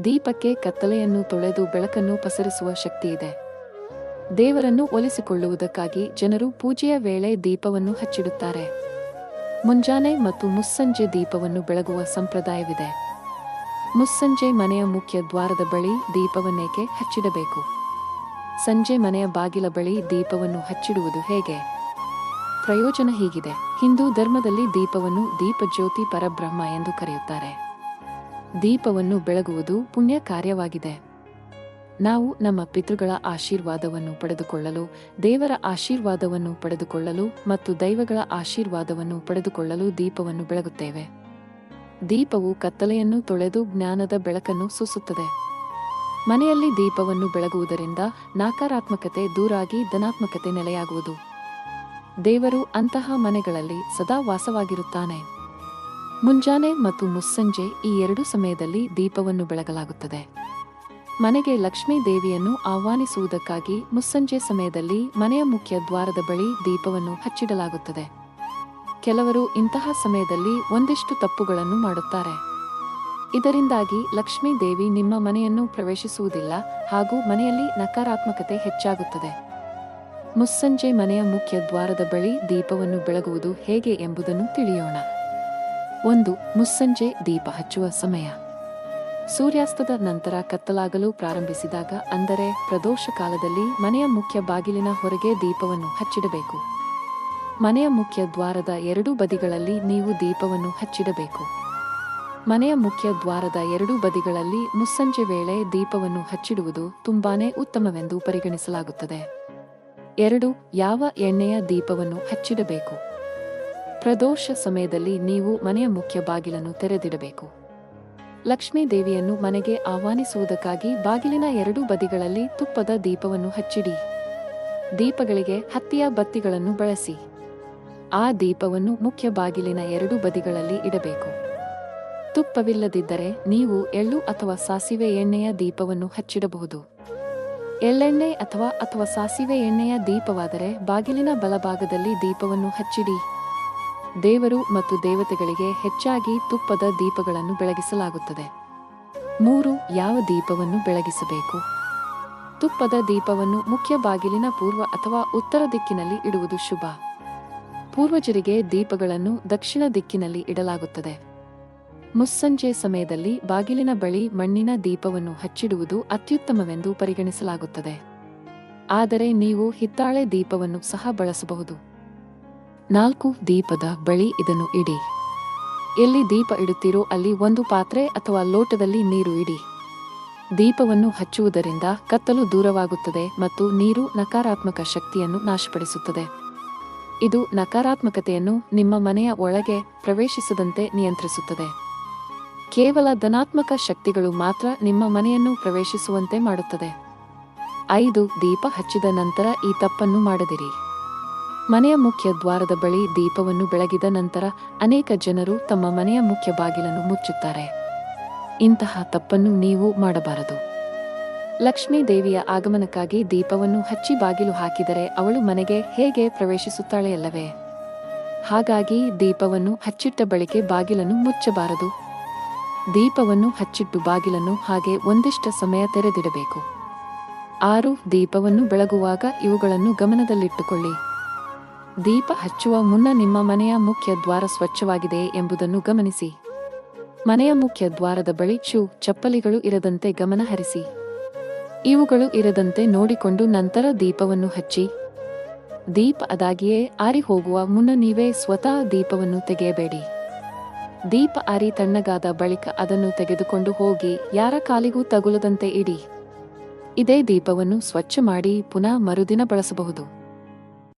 ದೀಪಕ್ಕೆ ಕತ್ತಲೆಯನ್ನು ತೊಳೆದು ಬೆಳಕನ್ನು ಪಸರಿಸುವ ಶಕ್ತಿಯಿದೆ ದೇವರನ್ನು ಒಲಿಸಿಕೊಳ್ಳುವುದಕ್ಕಾಗಿ ಜನರು ಪೂಜೆಯ ವೇಳೆ ದೀಪವನ್ನು ಹಚ್ಚಿಡುತ್ತಾರೆ. ಮುಂಜಾನೆ ಮತ್ತು ಮುಸ್ಸಂಜೆ ದೀಪವನ್ನು ಬೆಳಗುವ ಸಂಪ್ರದಾಯವಿದೆ. ಮುಸ್ಸಂಜೆ ಮನೆಯ ಮುಖ್ಯ ದ್ವಾರದ ಬಳಿ ದೀಪವನ್ನೇಕೆ ಹಚ್ಚಿಡಬೇಕು? ಸಂಜೆ ಮನೆಯ ಬಾಗಿಲ ಬಳಿ ದೀಪವನ್ನು ಹಚ್ಚಿಡುವುದು ಹೇಗೆ? ಪ್ರಯೋಜನ ಹೀಗಿದೆ. ಹಿಂದೂ ಧರ್ಮದಲ್ಲಿ ದೀಪವನ್ನು ದೀಪಜ್ಯೋತಿ ಪರಬ್ರಹ್ಮ ಎಂದು ಕರೆಯುತ್ತಾರೆ. ದೀಪವನ್ನು ಬೆಳಗುವುದು ಪುಣ್ಯ ಕಾರ್ಯವಾಗಿದೆ. ನಾವು ನಮ್ಮ ಪಿತೃಗಳ ಆಶೀರ್ವಾದವನ್ನು ಪಡೆದುಕೊಳ್ಳಲು, ದೇವರ ಆಶೀರ್ವಾದವನ್ನು ಪಡೆದುಕೊಳ್ಳಲು ಮತ್ತು ದೈವಗಳ ಆಶೀರ್ವಾದವನ್ನು ಪಡೆದುಕೊಳ್ಳಲು ದೀಪವನ್ನು ಬೆಳಗುತ್ತೇವೆ. ದೀಪವು ಕತ್ತಲೆಯನ್ನು ತೊಳೆದು ಜ್ಞಾನದ ಬೆಳಕನ್ನು ಸೂಸುತ್ತದೆ. ಮನೆಯಲ್ಲಿ ದೀಪವನ್ನು ಬೆಳಗುವುದರಿಂದ ನಕಾರಾತ್ಮಕತೆ ದೂರಾಗಿ ಧನಾತ್ಮಕತೆ ನೆಲೆಯಾಗುವುದು. ದೇವರು ಅಂತಹ ಮನೆಗಳಲ್ಲಿ ಸದಾ ವಾಸವಾಗಿರುತ್ತಾನೆ. ಮುಂಜಾನೆ ಮತ್ತು ಮುಸ್ಸಂಜೆ ಈ ಎರಡು ಸಮಯದಲ್ಲಿ ದೀಪವನ್ನು ಬೆಳಗಲಾಗುತ್ತದೆ. ಮನೆಗೆ ಲಕ್ಷ್ಮೀ ದೇವಿಯನ್ನು ಆಹ್ವಾನಿಸುವುದಕ್ಕಾಗಿ ಮುಸ್ಸಂಜೆ ಸಮಯದಲ್ಲಿ ಮನೆಯ ಮುಖ್ಯ ದ್ವಾರದ ಬಳಿ ದೀಪವನ್ನು ಹಚ್ಚಿಡಲಾಗುತ್ತದೆ. ಕೆಲವರು ಇಂತಹ ಸಮಯದಲ್ಲಿ ಒಂದಿಷ್ಟು ತಪ್ಪುಗಳನ್ನು ಮಾಡುತ್ತಾರೆ. ಇದರಿಂದಾಗಿ ಲಕ್ಷ್ಮೀ ದೇವಿ ನಿಮ್ಮ ಮನೆಯನ್ನು ಪ್ರವೇಶಿಸುವುದಿಲ್ಲ ಹಾಗೂ ಮನೆಯಲ್ಲಿ ನಕಾರಾತ್ಮಕತೆ ಹೆಚ್ಚಾಗುತ್ತದೆ. ಮುಸ್ಸಂಜೆ ಮನೆಯ ಮುಖ್ಯ ದ್ವಾರದ ಬಳಿ ದೀಪವನ್ನು ಬೆಳಗುವುದು ಹೇಗೆ ಎಂಬುದನ್ನು ತಿಳಿಯೋಣ. ಒಂದು ಮುಸ್ಸಂಜೆ ದೀಪ ಹಚ್ಚುವ ಸಮಯ. ಸೂರ್ಯಾಸ್ತದ ನಂತರ ಕತ್ತಲಾಗಲು ಪ್ರಾರಂಭಿಸಿದಾಗ ಅಂದರೆ ಪ್ರದೋಷ ಕಾಲದಲ್ಲಿ ಮನೆಯ ಮುಖ್ಯ ಬಾಗಿಲಿನ ಹೊರಗೆ ದೀಪವನ್ನು ಹಚ್ಚಿಡಬೇಕು. ಮನೆಯ ಮುಖ್ಯ ದ್ವಾರದ ಎರಡೂ ಬದಿಗಳಲ್ಲಿ ನೀವು ದೀಪವನ್ನು ಹಚ್ಚಿಡಬೇಕು. ಮನೆಯ ಮುಖ್ಯ ದ್ವಾರದ ಎರಡೂ ಬದಿಗಳಲ್ಲಿ ಮುಸ್ಸಂಜೆ ವೇಳೆ ದೀಪವನ್ನು ಹಚ್ಚಿಡುವುದು ತುಂಬಾನೇ ಉತ್ತಮವೆಂದು ಪರಿಗಣಿಸಲಾಗುತ್ತದೆ. ಎರಡು, ಯಾವ ಎಣ್ಣೆಯ ದೀಪವನ್ನು ಹಚ್ಚಿಡಬೇಕು? ಪ್ರದೋಷ ಸಮಯದಲ್ಲಿ ನೀವು ಮನೆಯ ಮುಖ್ಯ ಬಾಗಿಲನ್ನು ತೆರೆದಿಡಬೇಕು. ಲಕ್ಷ್ಮೀ ದೇವಿಯನ್ನು ಮನೆಗೆ ಆಹ್ವಾನಿಸುವುದಕ್ಕಾಗಿ ಬಾಗಿಲಿನ ಎರಡೂ ಬದಿಗಳಲ್ಲಿ ತುಪ್ಪದ ದೀಪವನ್ನು ಹಚ್ಚಿಡಿ. ದೀಪಗಳಿಗೆ ಹತ್ತಿಯ ಬತ್ತಿಗಳನ್ನು ಬಳಸಿ. ಆ ದೀಪವನ್ನು ಮುಖ್ಯ ಬಾಗಿಲಿನ ಎರಡೂ ಬದಿಗಳಲ್ಲಿ ಇಡಬೇಕು. ತುಪ್ಪವಿಲ್ಲದಿದ್ದರೆ ನೀವು ಎಳ್ಳು ಅಥವಾ ಸಾಸಿವೆ ಎಣ್ಣೆಯ ದೀಪವನ್ನು ಹಚ್ಚಿಡಬಹುದು. ಎಳ್ಳೆಣ್ಣೆ ಅಥವಾ ಅಥವಾ ಸಾಸಿವೆ ಎಣ್ಣೆಯ ದೀಪವಾದರೆ ಬಾಗಿಲಿನ ಬಲಭಾಗದಲ್ಲಿ ದೀಪವನ್ನು ಹಚ್ಚಿಡಿ. ದೇವರು ಮತ್ತು ದೇವತೆಗಳಿಗೆ ಹೆಚ್ಚಾಗಿ ತುಪ್ಪದ ದೀಪಗಳನ್ನು ಬೆಳಗಿಸಲಾಗುತ್ತದೆ. ಮೂರು, ಯಾವ ದೀಪವನ್ನು ಬೆಳಗಿಸಬೇಕು? ತುಪ್ಪದ ದೀಪವನ್ನು ಮುಖ್ಯ ಬಾಗಿಲಿನ ಪೂರ್ವ ಅಥವಾ ಉತ್ತರ ದಿಕ್ಕಿನಲ್ಲಿ ಇಡುವುದು ಶುಭ. ಪೂರ್ವಜರಿಗೆ ದೀಪಗಳನ್ನು ದಕ್ಷಿಣ ದಿಕ್ಕಿನಲ್ಲಿ ಇಡಲಾಗುತ್ತದೆ. ಮುಸ್ಸಂಜೆ ಸಮಯದಲ್ಲಿ ಬಾಗಿಲಿನ ಬಳಿ ಮಣ್ಣಿನ ದೀಪವನ್ನು ಹಚ್ಚಿಡುವುದು ಅತ್ಯುತ್ತಮವೆಂದು ಪರಿಗಣಿಸಲಾಗುತ್ತದೆ. ಆದರೆ ನೀವು ಹಿತ್ತಾಳೆ ದೀಪವನ್ನು ಸಹ ಬಳಸಬಹುದು. ನಾಲ್ಕು ದೀಪದ ಬಳಿ ಇದನ್ನು ಇಡಿ. ಎಲ್ಲಿ ದೀಪ ಇಡುತ್ತೀರೋ ಅಲ್ಲಿ ಒಂದು ಪಾತ್ರೆ ಅಥವಾ ಲೋಟದಲ್ಲಿ ನೀರು ಇಡಿ. ದೀಪವನ್ನು ಹಚ್ಚುವುದರಿಂದ ಕತ್ತಲು ದೂರವಾಗುತ್ತದೆ ಮತ್ತು ನೀರು ನಕಾರಾತ್ಮಕ ಶಕ್ತಿಯನ್ನು ನಾಶಪಡಿಸುತ್ತದೆ. ಇದು ನಕಾರಾತ್ಮಕತೆಯನ್ನು ನಿಮ್ಮ ಮನೆಯ ಒಳಗೆ ಪ್ರವೇಶಿಸದಂತೆ ನಿಯಂತ್ರಿಸುತ್ತದೆ. ಕೇವಲ ಧನಾತ್ಮಕ ಶಕ್ತಿಗಳು ಮಾತ್ರ ನಿಮ್ಮ ಮನೆಯನ್ನು ಪ್ರವೇಶಿಸುವಂತೆ ಮಾಡುತ್ತದೆ. ಐದು ದೀಪ ಹಚ್ಚಿದ ನಂತರ ಈ ತಪ್ಪನ್ನು ಮಾಡದಿರಿ. ಮನೆಯ ಮುಖ್ಯ ದ್ವಾರದ ಬಳಿ ದೀಪವನ್ನು ಬೆಳಗಿದ ನಂತರ ಅನೇಕ ಜನರು ತಮ್ಮ ಮನೆಯ ಮುಖ್ಯ ಬಾಗಿಲನ್ನು ಮುಚ್ಚುತ್ತಾರೆ. ಇಂತಹ ತಪ್ಪನ್ನು ನೀವು ಮಾಡಬಾರದು. ಲಕ್ಷ್ಮೀ ದೇವಿಯ ಆಗಮನಕ್ಕಾಗಿ ದೀಪವನ್ನು ಹಚ್ಚಿ ಬಾಗಿಲು ಹಾಕಿದರೆ ಅವಳು ಮನೆಗೆ ಹೇಗೆ ಪ್ರವೇಶಿಸುತ್ತಾಳೆ ಅಲ್ಲವೇ? ಹಾಗಾಗಿ ದೀಪವನ್ನು ಹಚ್ಚಿಟ್ಟ ಬಳಿಕೆ ಬಾಗಿಲನ್ನು ಮುಚ್ಚಬಾರದು. ದೀಪವನ್ನು ಹಚ್ಚಿಟ್ಟು ಬಾಗಿಲನ್ನು ಹಾಗೆ ಒಂದಿಷ್ಟ ಸಮಯ ತೆರೆದಿಡಬೇಕು. ಆರು, ದೀಪವನ್ನು ಬೆಳಗುವಾಗ ಇವುಗಳನ್ನು ಗಮನದಲ್ಲಿಟ್ಟುಕೊಳ್ಳಿ. ದೀಪ ಹಚ್ಚುವ ಮುನ್ನ ನಿಮ್ಮ ಮನೆಯ ಮುಖ್ಯ ದ್ವಾರ ಸ್ವಚ್ಛವಾಗಿದೆ ಎಂಬುದನ್ನು ಗಮನಿಸಿ. ಮನೆಯ ಮುಖ್ಯ ದ್ವಾರದ ಬಳಿ ಶೂ ಚಪ್ಪಲಿಗಳು ಇರದಂತೆ ಗಮನಹರಿಸಿ ಇವುಗಳು ಇರದಂತೆ ನೋಡಿಕೊಂಡು ನಂತರ ದೀಪವನ್ನು ಹಚ್ಚಿ. ದೀಪ ಅದಾಗಿಯೇ ಆರಿ ಹೋಗುವ ಮುನ್ನ ನೀವೇ ಸ್ವತಃ ದೀಪವನ್ನು ತೆಗೆಯಬೇಡಿ. ದೀಪ ಆರಿ ತಣ್ಣಗಾದ ಬಳಿಕ ಅದನ್ನು ತೆಗೆದುಕೊಂಡು ಹೋಗಿ ಯಾರ ಕಾಲಿಗೂ ತಗುಲದಂತೆ ಇಡಿ. ಇದೇ ದೀಪವನ್ನು ಸ್ವಚ್ಛ ಮಾಡಿ ಪುನಃ ಮರುದಿನ ಬಳಸಬಹುದು.